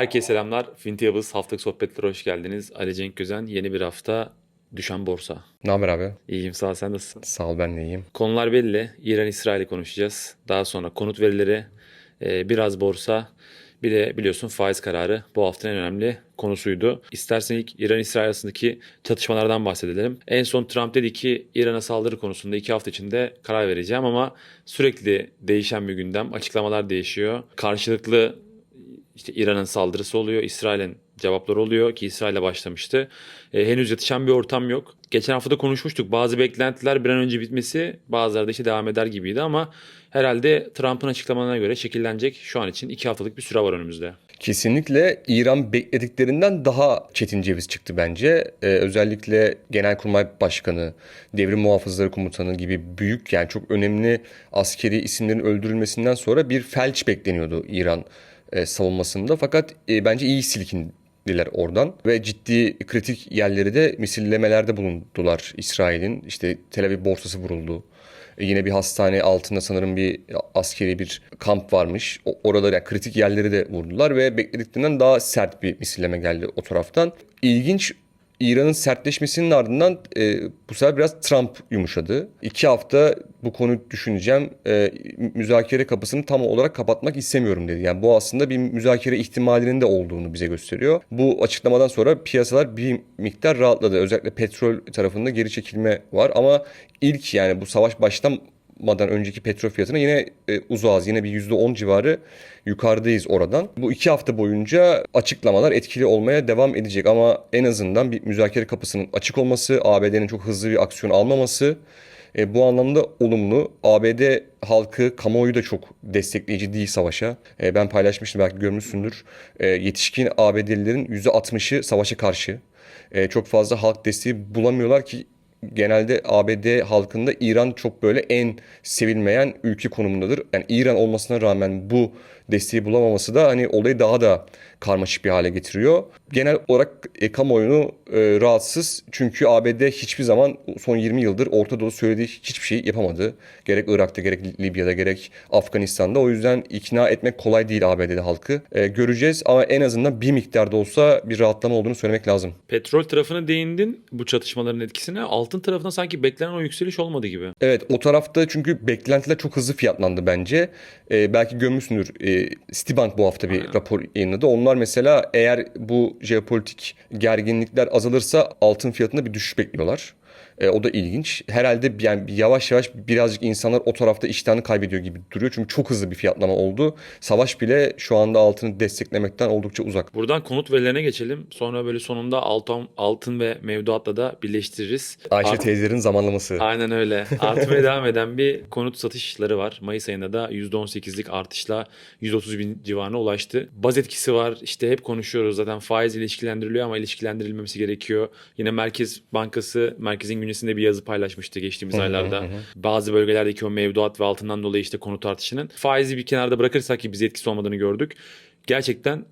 Herkese selamlar. Fintiabız haftalık sohbetlere hoş geldiniz. Ali Cenk Gözen yeni bir hafta düşen borsa. Ne haber abi? İyiyim sağ ol sen nasılsın? Sağ ol ben de iyiyim. Konular belli. İran-İsrail'i konuşacağız. Daha sonra konut verileri, e, biraz borsa, bir de biliyorsun faiz kararı bu haftanın en önemli konusuydu. İstersen ilk İran-İsrail arasındaki çatışmalardan bahsedelim. En son Trump dedi ki İran'a saldırı konusunda iki hafta içinde karar vereceğim ama sürekli değişen bir gündem. Açıklamalar değişiyor. Karşılıklı işte İran'ın saldırısı oluyor, İsrail'in cevapları oluyor ki İsrail'e başlamıştı. E, henüz yatışan bir ortam yok. Geçen hafta da konuşmuştuk. Bazı beklentiler bir an önce bitmesi, bazıları da işte devam eder gibiydi ama herhalde Trump'ın açıklamalarına göre şekillenecek şu an için iki haftalık bir süre var önümüzde. Kesinlikle İran beklediklerinden daha çetin ceviz çıktı bence. Ee, özellikle Genelkurmay Başkanı, Devrim Muhafızları Komutanı gibi büyük yani çok önemli askeri isimlerin öldürülmesinden sonra bir felç bekleniyordu İran e, savunmasında. Fakat e, bence iyi silkindiler oradan ve ciddi kritik yerleri de misillemelerde bulundular İsrail'in. İşte Tel Aviv borsası vuruldu. E, Yine bir hastane altında sanırım bir askeri bir kamp varmış. O, yani kritik yerleri de vurdular ve beklediklerinden daha sert bir misilleme geldi o taraftan. İlginç İran'ın sertleşmesinin ardından e, bu sefer biraz Trump yumuşadı. İki hafta bu konuyu düşüneceğim. E, müzakere kapısını tam olarak kapatmak istemiyorum dedi. Yani bu aslında bir müzakere ihtimalinin de olduğunu bize gösteriyor. Bu açıklamadan sonra piyasalar bir miktar rahatladı. Özellikle petrol tarafında geri çekilme var ama ilk yani bu savaş başlamadan önceki petrol fiyatına yine e, uzağız. Yine bir %10 civarı yukarıdayız oradan. Bu iki hafta boyunca açıklamalar etkili olmaya devam edecek ama en azından bir müzakere kapısının açık olması, ABD'nin çok hızlı bir aksiyon almaması e, bu anlamda olumlu. ABD halkı, kamuoyu da çok destekleyici değil savaşa. E, ben paylaşmıştım belki görmüşsündür. E, yetişkin ABD'lilerin %60'ı savaşa karşı. E, çok fazla halk desteği bulamıyorlar ki genelde ABD halkında İran çok böyle en sevilmeyen ülke konumundadır. Yani İran olmasına rağmen bu desteği bulamaması da hani olayı daha da karmaşık bir hale getiriyor. Genel olarak e, kamuoyunu e, rahatsız çünkü ABD hiçbir zaman son 20 yıldır Orta Doğu söylediği hiçbir şey yapamadı. Gerek Irak'ta gerek Libya'da gerek Afganistan'da. O yüzden ikna etmek kolay değil ABD'de halkı. E, göreceğiz ama en azından bir miktarda olsa bir rahatlama olduğunu söylemek lazım. Petrol tarafına değindin bu çatışmaların etkisine. Altın tarafına sanki beklenen o yükseliş olmadı gibi. Evet o tarafta çünkü beklentiler çok hızlı fiyatlandı bence. Ee, belki görmüşsündür e, Citibank bu hafta bir rapor yayınladı. Onlar mesela eğer bu jeopolitik gerginlikler azalırsa altın fiyatında bir düşüş bekliyorlar. E, o da ilginç. Herhalde yani yavaş yavaş birazcık insanlar o tarafta iştahını kaybediyor gibi duruyor. Çünkü çok hızlı bir fiyatlama oldu. Savaş bile şu anda altını desteklemekten oldukça uzak. Buradan konut verilerine geçelim. Sonra böyle sonunda altın, altın ve mevduatla da birleştiririz. Ayşe Art- teyzelerin zamanlaması. Aynen öyle. Artmaya devam eden bir konut satışları var. Mayıs ayında da %18'lik artışla 130 bin civarına ulaştı. Baz etkisi var. İşte hep konuşuyoruz zaten faiz ilişkilendiriliyor ama ilişkilendirilmemesi gerekiyor. Yine Merkez Bankası Merkez'in gündesinde bir yazı paylaşmıştı geçtiğimiz aylarda. Bazı bölgelerdeki o mevduat ve altından dolayı işte konut artışının faizi bir kenarda bırakırsak ki bize etkisi olmadığını gördük. Gerçekten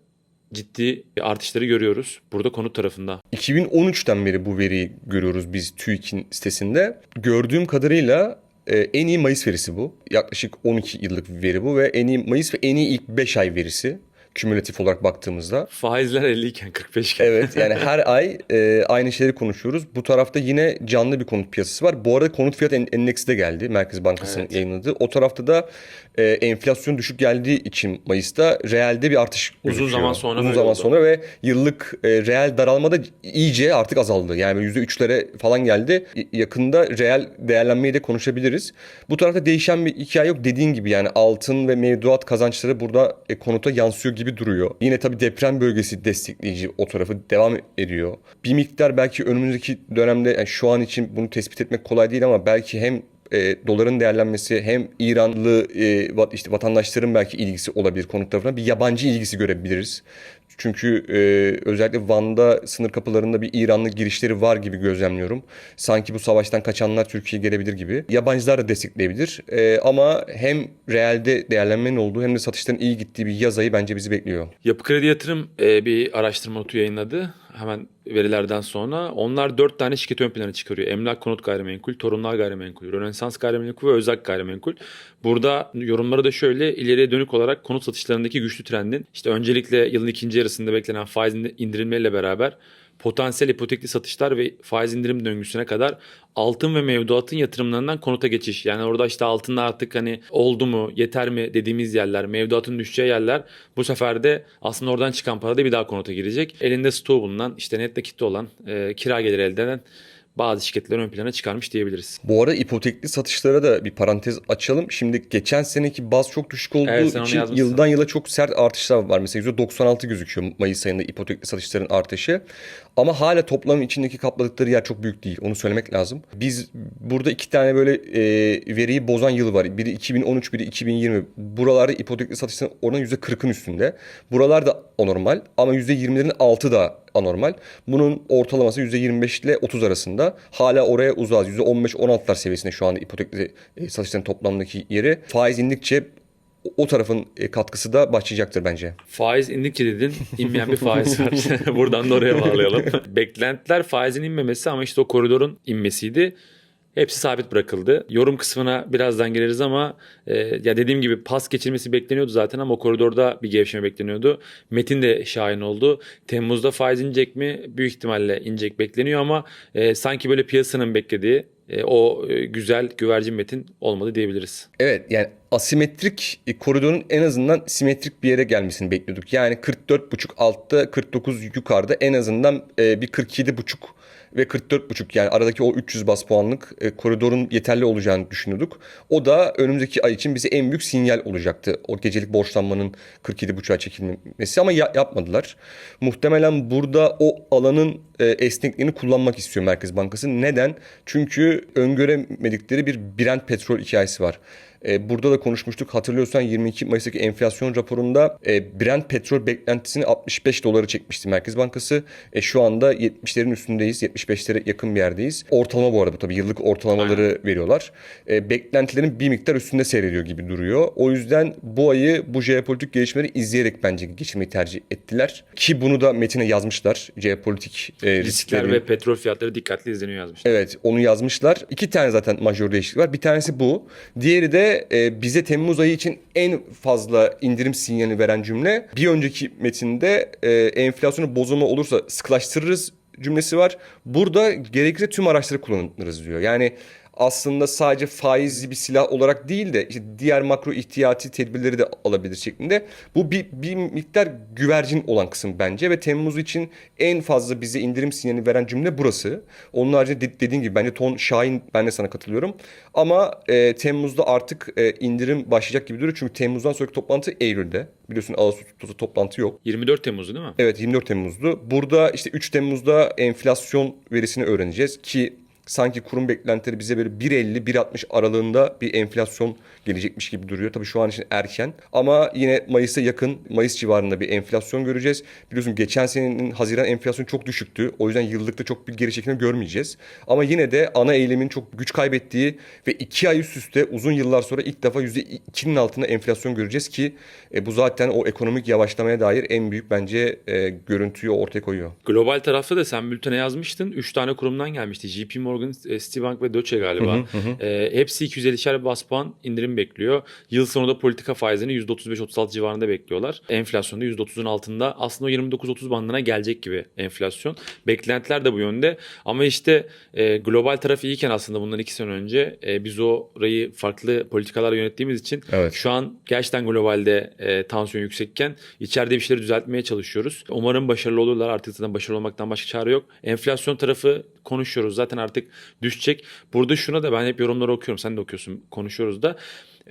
ciddi artışları görüyoruz burada konut tarafında. 2013'ten beri bu veriyi görüyoruz biz TÜİK'in sitesinde. Gördüğüm kadarıyla e, en iyi Mayıs verisi bu. Yaklaşık 12 yıllık bir veri bu ve en iyi Mayıs ve en iyi ilk 5 ay verisi. Kümülatif olarak baktığımızda. Faizler 50 iken 45 iken. Evet yani her ay e, aynı şeyleri konuşuyoruz. Bu tarafta yine canlı bir konut piyasası var. Bu arada konut fiyat en- endeksi de geldi. Merkez Bankası'nın Evet. yayınladığı. O tarafta da e, enflasyon düşük geldiği için Mayıs'ta reelde bir artış gözüküyor. zaman sonra Uzun zaman oldu. sonra ve yıllık e, reel daralma da iyice artık azaldı. Yani %3'lere falan geldi. Yakında reel değerlenmeyi de konuşabiliriz. Bu tarafta değişen bir hikaye yok. Dediğin gibi yani altın ve mevduat kazançları burada e, konuta yansıyor gibi duruyor. Yine tabii deprem bölgesi destekleyici o tarafı devam ediyor. Bir miktar belki önümüzdeki dönemde yani şu an için bunu tespit etmek kolay değil ama belki hem e, doların değerlenmesi hem İranlı e, işte vatandaşların belki ilgisi olabilir konut tarafına bir yabancı ilgisi görebiliriz. Çünkü e, özellikle Van'da sınır kapılarında bir İranlı girişleri var gibi gözlemliyorum. Sanki bu savaştan kaçanlar Türkiye'ye gelebilir gibi. Yabancılar da destekleyebilir. E, ama hem realde değerlenmenin olduğu hem de satışların iyi gittiği bir yaz ayı bence bizi bekliyor. Yapı Kredi Yatırım e, bir araştırma notu yayınladı. Hemen verilerden sonra. Onlar dört tane şirket ön plana çıkarıyor. Emlak Konut Gayrimenkul, Torunlar Gayrimenkul, Rönesans Gayrimenkul ve Özak Gayrimenkul. Burada yorumları da şöyle ileriye dönük olarak konut satışlarındaki güçlü trendin işte öncelikle yılın ikinci yarısında beklenen faiz indirimleriyle beraber potansiyel hipotekli satışlar ve faiz indirim döngüsüne kadar altın ve mevduatın yatırımlarından konuta geçiş. Yani orada işte altınlar artık hani oldu mu yeter mi dediğimiz yerler mevduatın düşeceği yerler bu sefer de aslında oradan çıkan para da bir daha konuta girecek. Elinde stoğu bulunan işte net nakitte olan e, kira geliri elde eden bazı şirketler ön plana çıkarmış diyebiliriz. Bu arada ipotekli satışlara da bir parantez açalım. Şimdi geçen seneki baz çok düşük olduğu Evet, için yıldan yıla çok sert artışlar var. Mesela %96 gözüküyor Mayıs ayında ipotekli satışların artışı. Ama hala toplamın içindeki kapladıkları yer çok büyük değil. Onu söylemek lazım. Biz burada iki tane böyle e, veriyi bozan yıl var. Biri 2013, biri 2020. Buralarda ipotekli satışların oranı %40'ın üstünde. Buralar da anormal ama %20'lerin altı da anormal. Bunun ortalaması %25 ile 30 arasında. Hala oraya uzağız. %15-16'lar seviyesinde şu anda ipotekli e, satışların toplamdaki yeri. Faiz indikçe o- tarafın e, katkısı da başlayacaktır bence. Faiz indikçe dedin inmeyen bir faiz var. Buradan da oraya bağlayalım. Beklentiler faizin inmemesi ama işte o koridorun inmesiydi. Hepsi sabit bırakıldı. Yorum kısmına birazdan gireriz ama e, ya dediğim gibi pas geçirmesi bekleniyordu zaten ama o koridorda bir gevşeme bekleniyordu. Metin de şahin oldu. Temmuz'da faiz inecek mi? Büyük ihtimalle inecek bekleniyor ama e, sanki böyle piyasanın beklediği e, o e, güzel güvercin metin olmadı diyebiliriz. Evet yani asimetrik e, koridorun en azından simetrik bir yere gelmesini bekliyorduk. Yani 44,5 altta 49 yukarıda en azından bir 47,5 ve 44,5 yani aradaki o 300 bas puanlık e, koridorun yeterli olacağını düşünüyorduk. O da önümüzdeki ay için bize en büyük sinyal olacaktı. O gecelik borçlanmanın 47,5'a çekilmesi ama ya- yapmadılar. Muhtemelen burada o alanın e, esnekliğini kullanmak istiyor Merkez Bankası. Neden? Çünkü öngöremedikleri bir Brent petrol hikayesi var. E, burada da konuşmuştuk. Hatırlıyorsan 22 Mayıs'taki enflasyon raporunda e, Brent petrol beklentisini 65 dolara çekmişti Merkez Bankası. E, şu anda 70'lerin üstündeyiz. 75'lere yakın bir yerdeyiz. Ortalama bu arada bu tabii yıllık ortalamaları veriyorlar. E, beklentilerin bir miktar üstünde seyrediyor gibi duruyor. O yüzden bu ayı bu jeopolitik gelişmeleri izleyerek bence geçirmeyi tercih ettiler. Ki bunu da metine yazmışlar. Jeopolitik e, Riskler risklerin ve petrol fiyatları dikkatli izleniyor yazmış. Evet onu yazmışlar. İki tane zaten majör değişiklik var. Bir tanesi bu. Diğeri de e, bize Temmuz ayı için en fazla indirim sinyalini veren cümle. Bir önceki metinde e, enflasyonu bozulma olursa sıkılaştırırız cümlesi var. Burada gerekirse tüm araçları kullanırız diyor. Yani aslında sadece faizli bir silah olarak değil de işte diğer makro ihtiyati tedbirleri de alabilir şeklinde. Bu bir, bir miktar güvercin olan kısım bence ve Temmuz için en fazla bize indirim sinyalini veren cümle burası. Onun haricinde de- dediğin gibi bence ton şahin ben de sana katılıyorum. Ama e, Temmuz'da artık e, indirim başlayacak gibi duruyor. Çünkü Temmuz'dan sonraki toplantı Eylül'de. Biliyorsun Ağustos'ta toplantı yok. 24 Temmuz'du değil mi? Evet 24 Temmuz'du. Burada işte 3 Temmuz'da enflasyon verisini öğreneceğiz ki sanki kurum beklentileri bize böyle 1.50-1.60 aralığında bir enflasyon gelecekmiş gibi duruyor. Tabii şu an için erken ama yine Mayıs'a yakın Mayıs civarında bir enflasyon göreceğiz. Biliyorsun geçen senenin Haziran enflasyonu çok düşüktü. O yüzden yıllıkta çok bir geri çekilme görmeyeceğiz. Ama yine de ana eylemin çok güç kaybettiği ve 2 ay üst üste uzun yıllar sonra ilk defa %2'nin altında enflasyon göreceğiz ki e, bu zaten o ekonomik yavaşlamaya dair en büyük bence e, görüntüyü ortaya koyuyor. Global tarafta da sen bültene yazmıştın. 3 tane kurumdan gelmişti. JP Morgan, e, Citibank ve Deutsche galiba. E, hepsi 250'şer bas puan indirim bekliyor. Yıl sonunda politika faizini %35-36 civarında bekliyorlar. Enflasyonda %30'un altında. Aslında o 29-30 bandına gelecek gibi enflasyon. Beklentiler de bu yönde. Ama işte e, global tarafı iyiyken aslında bundan 2 sene önce e, biz orayı farklı politikalarla yönettiğimiz için Evet. şu an gerçekten globalde e, tansiyon yüksekken içeride bir şeyleri düzeltmeye çalışıyoruz. Umarım başarılı olurlar. Artık zaten başarılı olmaktan başka çare yok. Enflasyon tarafı konuşuyoruz. Zaten artık düşecek. Burada şuna da ben hep yorumları okuyorum. Sen de okuyorsun. Konuşuyoruz da.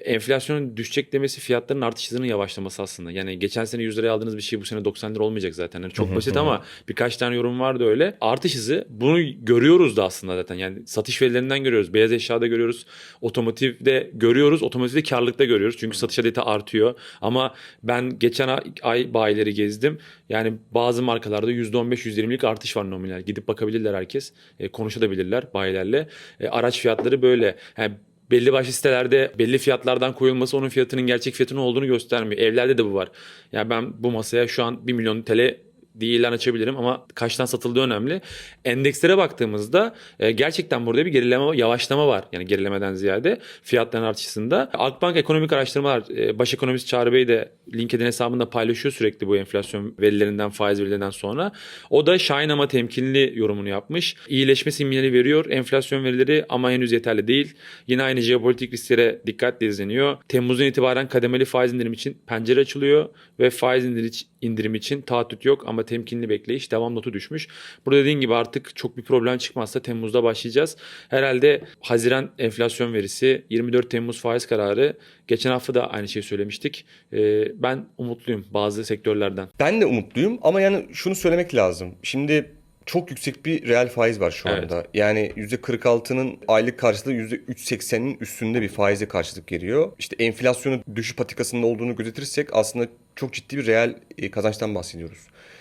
Enflasyonun düşecek demesi fiyatların artış hızının yavaşlaması aslında. Yani geçen sene 100 liraya aldığınız bir şey bu sene 90 lira olmayacak zaten. Yani çok basit ama birkaç tane yorum vardı öyle. Artış hızı bunu görüyoruz da aslında zaten. Yani satış verilerinden görüyoruz. Beyaz eşyada görüyoruz. Otomotivde görüyoruz. Otomotivde karlılıkta görüyoruz. Çünkü satış adeti artıyor. Ama ben geçen ay, ay bayileri gezdim. Yani bazı markalarda %15-%20'lik artış var nominal. Gidip bakabilirler herkes. E, konuşabilirler bayilerle. E, araç fiyatları böyle. Yani belli başlı sitelerde belli fiyatlardan koyulması onun fiyatının gerçek fiyatının olduğunu göstermiyor. Evlerde de bu var. Yani ben bu masaya şu an 1 milyon TL diye ilan açabilirim ama kaçtan satıldığı önemli. Endekslere baktığımızda e, gerçekten burada bir gerileme, yavaşlama var. Yani gerilemeden ziyade fiyatların artışında. Akbank Ekonomik Araştırmalar e, baş ekonomist Çağrı Bey de LinkedIn hesabında paylaşıyor sürekli bu enflasyon verilerinden, faiz verilerinden sonra. O da şahin ama temkinli yorumunu yapmış. İyileşme sinyali veriyor enflasyon verileri ama henüz yeterli değil. Yine aynı jeopolitik risklere dikkatle izleniyor. Temmuz'un itibaren kademeli faiz indirim için pencere açılıyor ve faiz indir- indirim için taahhüt yok ama temkinli bekleyiş devam notu düşmüş. Burada dediğin gibi artık çok bir problem çıkmazsa Temmuz'da başlayacağız. Herhalde Haziran enflasyon verisi, 24 Temmuz faiz kararı. Geçen hafta da aynı şeyi söylemiştik. Ee, ben umutluyum bazı sektörlerden. Ben de umutluyum ama yani şunu söylemek lazım. Şimdi çok yüksek bir reel faiz var şu Evet. anda. Yani %46'nın aylık karşılığı %3.80'in üstünde bir faize karşılık geliyor. İşte enflasyonun düşüş patikasında olduğunu gözetirsek aslında çok ciddi bir reel e, kazançtan bahsediyoruz.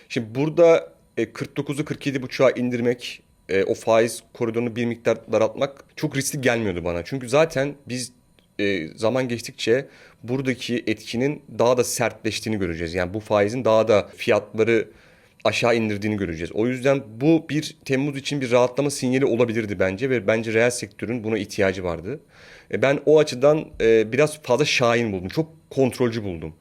Şimdi burada e, 49'u 47.5'a indirmek, e, o faiz koridorunu bir miktar daraltmak çok riskli gelmiyordu bana. Çünkü zaten biz e, zaman geçtikçe buradaki etkinin daha da sertleştiğini göreceğiz. Yani bu faizin daha da fiyatları aşağı indirdiğini göreceğiz. O yüzden bu bir Temmuz için bir rahatlama sinyali olabilirdi bence ve bence reel sektörün buna ihtiyacı vardı. E, Ben o açıdan e, biraz fazla şahin buldum. Çok kontrolcü buldum.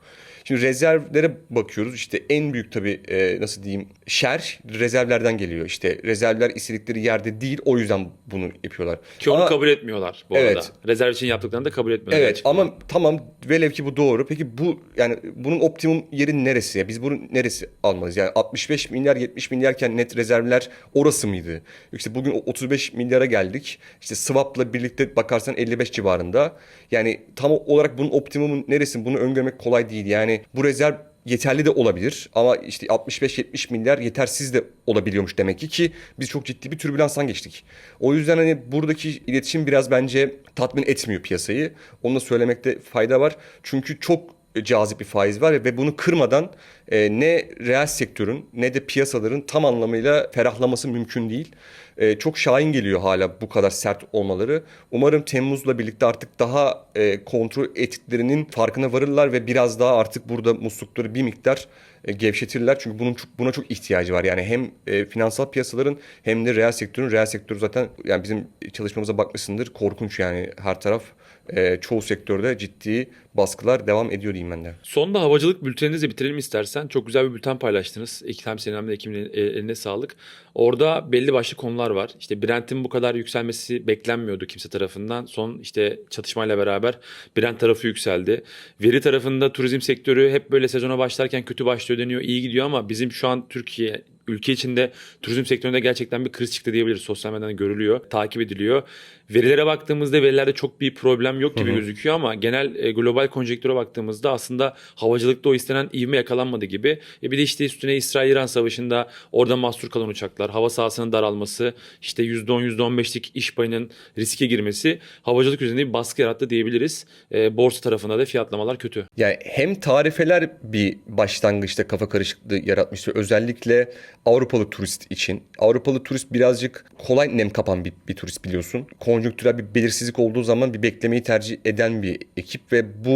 Şimdi rezervlere bakıyoruz. İşte en büyük tabii e, nasıl diyeyim şer rezervlerden geliyor. İşte rezervler istedikleri yerde değil o yüzden bunu yapıyorlar. Ki onu Ama- kabul etmiyorlar bu Evet. arada. Rezerv için yaptıklarını da kabul etmiyorlar. Evet ama tamam velev ki bu doğru. Peki bu yani bunun optimum yeri neresi? Ya Biz bunu neresi almalıyız? Yani 65 milyar 70 milyarken net rezervler orası mıydı? İşte bugün o 35 milyara geldik. İşte swap'la birlikte bakarsan 55 civarında. Yani tam olarak bunun optimumun neresi? Bunu öngörmek kolay değil. Yani bu rezerv yeterli de olabilir ama işte 65-70 milyar yetersiz de olabiliyormuş demek ki ki biz çok ciddi bir türbülanstan geçtik. O yüzden hani buradaki iletişim biraz bence tatmin etmiyor piyasayı. Onu da söylemekte fayda var. Çünkü çok cazip bir faiz var ve bunu kırmadan e, ne reel sektörün ne de piyasaların tam anlamıyla ferahlaması mümkün değil. E, çok şahin geliyor hala bu kadar sert olmaları. Umarım Temmuz'la birlikte artık daha e, kontrol ettiklerinin farkına varırlar ve biraz daha artık burada muslukları bir miktar e, gevşetirler. Çünkü bunun çok, buna çok ihtiyacı var. Yani hem e, finansal piyasaların hem de reel sektörün. Reel sektör zaten yani bizim çalışmamıza bakmışsındır. Korkunç yani her taraf e, çoğu sektörde ciddi baskılar devam ediyor diyeyim ben de. Sonda havacılık bülteninizi bitirelim istersen. Çok güzel bir bülten paylaştınız. Senin hem de ekibin el- eline sağlık. Orada belli başlı konular var. İşte Brent'in bu kadar yükselmesi beklenmiyordu kimse tarafından. Son işte çatışmayla beraber Brent tarafı yükseldi. Veri tarafında turizm sektörü hep böyle sezona başlarken kötü başlıyor deniyor, iyi gidiyor ama bizim şu an Türkiye ülke içinde turizm sektöründe gerçekten bir kriz çıktı diyebiliriz. Sosyal medyadan görülüyor, takip ediliyor. Verilere baktığımızda verilerde çok bir problem yok gibi gözüküyor ama genel e, global konjektüre baktığımızda aslında havacılıkta o istenen ivme yakalanmadı gibi. E bir de işte üstüne İsrail-İran savaşında orada mahsur kalan uçaklar, hava sahasının daralması, işte %10 %15'lik iş payının riske girmesi havacılık üzerinde bir baskı yarattı diyebiliriz. E, borsa tarafında da fiyatlamalar kötü. Yani hem tarifeler bir başlangıçta kafa karışıklığı yaratmıştı. Özellikle Avrupalı turist için. Avrupalı turist birazcık kolay nem kapan bir, bir turist biliyorsun. Konjonktürel bir belirsizlik olduğu zaman bir beklemeyi tercih eden bir ekip ve bu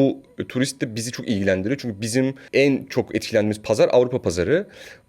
turist de bizi çok ilgilendiriyor. Çünkü bizim en çok etkilendiğimiz pazar Avrupa pazarı.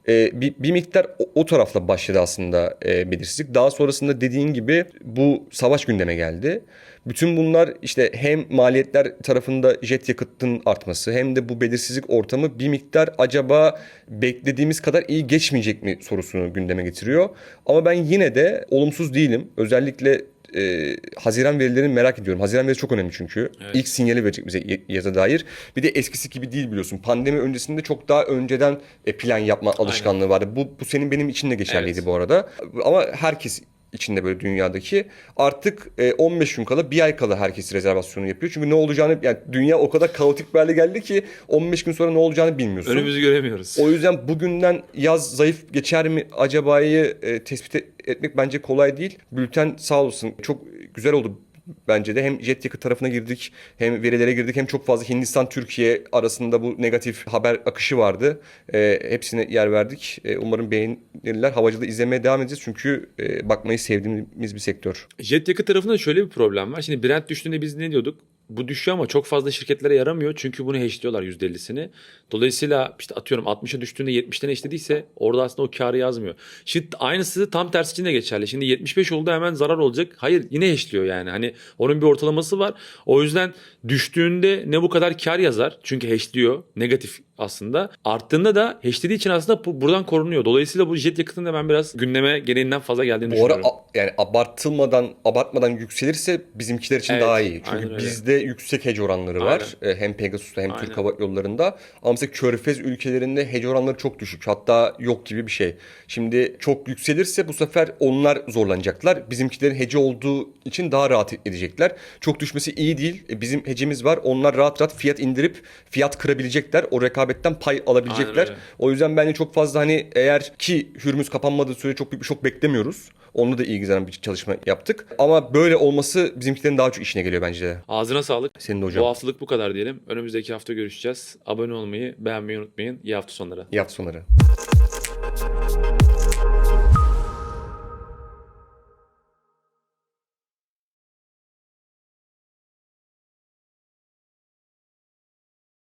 Ee, bir, bir miktar o, o tarafla başladı aslında e, belirsizlik. Daha sonrasında dediğin gibi bu savaş gündeme geldi. Bütün bunlar işte hem maliyetler tarafında jet yakıtın artması hem de bu belirsizlik ortamı bir miktar acaba beklediğimiz kadar iyi geçmeyecek mi sorusunu gündeme getiriyor. Ama ben yine de olumsuz değilim. Özellikle e, Haziran verilerini merak ediyorum. Haziran verisi çok önemli çünkü. İlk sinyali verecek bize yaza dair. Bir de eskisi gibi değil biliyorsun. Pandemi öncesinde çok daha önceden e, plan yapma alışkanlığı vardı. Bu, bu senin benim için de geçerliydi Evet. bu arada. Ama herkes içinde böyle dünyadaki artık e, 15 gün kala bir ay kala herkes rezervasyonu yapıyor. Çünkü ne olacağını yani dünya o kadar kaotik bir hale geldi ki 15 gün sonra ne olacağını bilmiyorsun. Önümüzü göremiyoruz. O yüzden bugünden yaz zayıf geçer mi acabayı e, tespit e- etmek bence kolay değil. Bülten sağ olsun çok güzel oldu bence de. Hem jet yakıt tarafına girdik hem verilere girdik hem çok fazla Hindistan-Türkiye arasında bu negatif haber akışı vardı. E, hepsine yer verdik. E, umarım beğenirler. Havacılığı izlemeye devam edeceğiz çünkü e, bakmayı sevdiğimiz bir sektör. Jet yakıt tarafında şöyle bir problem var. Şimdi Brent düştüğünde biz ne diyorduk? Bu düşüyor ama çok fazla şirketlere yaramıyor. Çünkü bunu hashliyorlar %50'sini. Dolayısıyla işte atıyorum 60'a düştüğünde 70'ten hashdediyse orada aslında o karı yazmıyor. Şimdi aynısı tam tersi için de geçerli. Şimdi 75 oldu hemen zarar olacak. Hayır yine hashliyor yani. Hani onun bir ortalaması var. O yüzden düştüğünde ne bu kadar kar yazar. Çünkü hashliyor. Negatif aslında. Arttığında da hashlediği için aslında bu- buradan korunuyor. Dolayısıyla bu jet yakıtının da ben biraz gündeme gereğinden fazla geldiğini Bu ara düşünüyorum. a- yani abartılmadan abartmadan yükselirse bizimkiler için Evet, daha iyi. Çünkü aynen bizde yüksek hedge oranları var. E, Hem Pegasus'ta hem Aynen. Türk Hava Yolları'nda. Ama mesela Körfez ülkelerinde hedge oranları çok düşük. Hatta yok gibi bir şey. Şimdi çok yükselirse bu sefer onlar zorlanacaklar. Bizimkilerin hedge olduğu için daha rahat edecekler. Çok düşmesi iyi değil. E, Bizim hedge'imiz var. Onlar rahat rahat fiyat indirip fiyat kırabilecekler. O rekabetten pay alabilecekler. öyle. O yüzden bence çok fazla hani eğer ki Hürmüz kapanmadığı sürece çok büyük bir şok beklemiyoruz. Onunla da ilgilenen bir çalışma yaptık. Ama böyle olması bizimkilerin daha çok işine geliyor bence de. Ağzına sağlık. Senin de hocam. Bu haftalık bu kadar diyelim. Önümüzdeki hafta görüşeceğiz. Abone olmayı, beğenmeyi unutmayın. İyi hafta sonları. İyi hafta sonları.